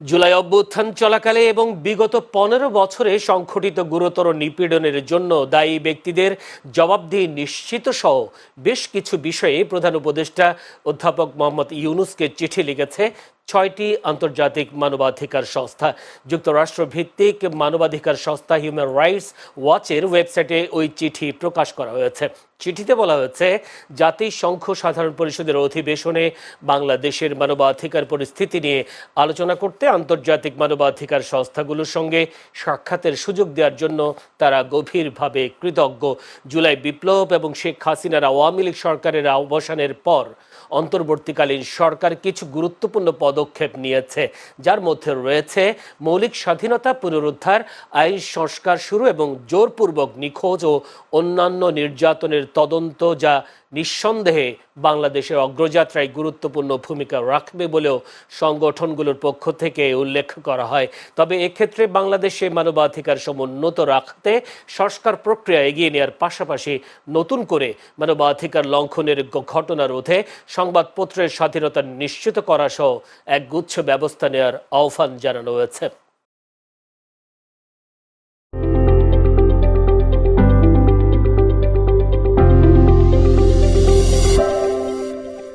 জুলাই অভ্যুত্থান চলাকালে এবং বিগত পনেরো বছরে সংঘটিত গুরুতর নিপীড়নের জন্য দায়ী ব্যক্তিদের জবাবদিহি নিশ্চিত সহ বেশ কিছু বিষয়ে প্রধান উপদেষ্টা অধ্যাপক মোহাম্মদ ইউনুসকে চিঠি লিখেছে ছয়টি আন্তর্জাতিক মানবাধিকার সংস্থা। যুক্তরাষ্ট্র ভিত্তিক মানবাধিকার সংস্থা হিউম্যান রাইটস ওয়াচের ওয়েবসাইটে ওই চিঠি প্রকাশ করা হয়েছে। চিঠিতে বলা হয়েছে, জাতিসংঘ সাধারণ পরিষদের অধিবেশনে বাংলাদেশের মানবাধিকার পরিস্থিতি নিয়ে আলোচনা করতে আন্তর্জাতিক মানবাধিকার সংস্থাগুলোর সঙ্গে সাক্ষাতের সুযোগ দেওয়ার জন্য তারা গভীরভাবে কৃতজ্ঞ। জুলাই বিপ্লব এবং শেখ হাসিনার আওয়ামী লীগ সরকারের অবসানের পর অন্তর্বর্তীকালীন সরকার কিছু গুরুত্বপূর্ণ পদক্ষেপ নিয়েছে। যার মধ্যে রয়েছে মৌলিক স্বাধীনতা পুনরুদ্ধার, আইন সংস্কার শুরু এবং জোরপূর্বক নিখোঁজ ও অন্যান্য নির্যাতনের তদন্ত যা নিঃসন্দেহে বাংলাদেশের অগ্রযাত্রায় গুরুত্বপূর্ণ ভূমিকা রাখবে বলেও সংগঠনগুলোর পক্ষ থেকে উল্লেখ করা হয়। তবে এক্ষেত্রে বাংলাদেশে মানবাধিকার সমুন্নত রাখতে সংস্কার প্রক্রিয়া এগিয়ে নেওয়ার পাশাপাশি নতুন করে মানবাধিকার লঙ্ঘনের ঘটনা রোধে সংবাদপত্রের স্বাধীনতা নিশ্চিত করা সহ এক গুচ্ছ ব্যবস্থা নেওয়ার আহ্বান জানানো হয়েছে।